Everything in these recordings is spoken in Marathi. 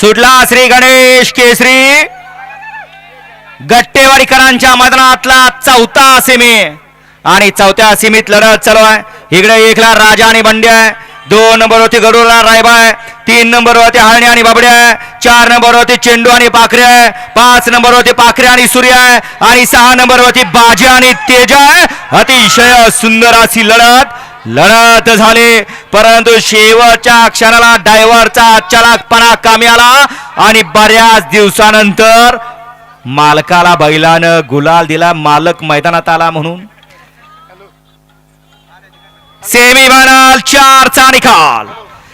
सुटला श्री गणेश केसरी. गट्टेवाडीकरांच्या मैदानातला चौथा सेमी. आणि चौथ्या सीमीत लढत चालू आहे. इकडे एकला राजा आणि बंड्या आहे. दोन नंबरवरती गरुडला रायबा आहे. तीन नंबरवरती हळणी आणि बाबड्या आहे. चार नंबरवरती चेंडू आणि पाखरे आहे. पाच नंबरवरती पाखरे आणि सूर्य आहे. आणि सहा नंबरवरती बाजी आणि तेजा आहे. अतिशय सुंदर अशी लढत. लढत झाली. परंतु शेवटच्या क्षणाला डायव्हरचा चलाकपणा कामी आला आणि बऱ्याच दिवसानंतर मालकाला बैलानं गुलाल दिला. मालक मैदानात आला म्हणून. सेमी फायनल चारचा निकाल.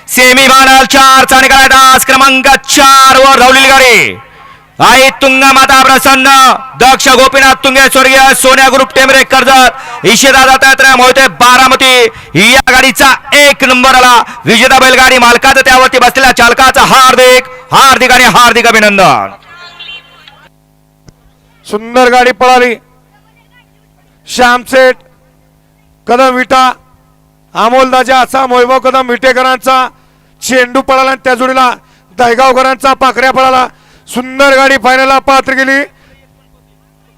सेमी फायनल चारचा निकाल. डास क्रमांक चार वर धावलेली गाडी. आई तुंग माता प्रसन्न. दक्ष गोपीनाथ तुंगे स्वर्गीय सोन्या ग्रुप टेमरे कर्जत. इशिदा दत्तात्रय मोहिते बारामती. या गाडीचा एक नंबर आला. विजेता बैलगाडी मालकाचं त्यावरती बसलेल्या चालकाचा हार्दिक हार्दिक आणि हार्दिक अभिनंदन. सुंदर गाडी पळाली. श्यामसेठ कदम विटा अमोलदाजा असा वैभव कदम विटेकरांचा. चेंडू पळाला आणि त्या जोडीला दहगावकरांचा पाखऱ्या पळाला. सुंदर गाडी फायनलला पात्र गेली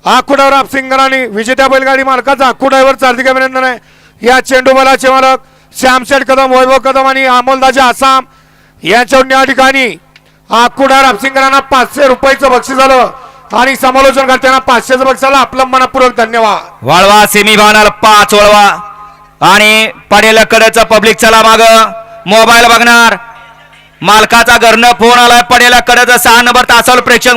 आखुडावर आपसिंगरांनी विजेत्या बैलगाडी मालकाचा आखुडावर हार्दिक अभिनंदन आहे. या चेंडू बलाचे मालक श्यामशेठ कदम वैभव कदम आणि अमोलदाजा आसाम यांच्यावर या ठिकाणी आखुडावर आपसिंगरांना पाचशे रुपयाचं बक्षीस झालं आणि समालोचन करताना पाचशेचं बक्षाला झालं. आपलं मनपूर्वक धन्यवाद. वळवा सेमी फायनल पाच वळवा. आणि पडेल कडचं पब्लिक चला माग. मोबाईल बघणार. मालकाचा घरनं फोन आलाय पडेला कडेच सहा नंबर तासावर प्रेक्षक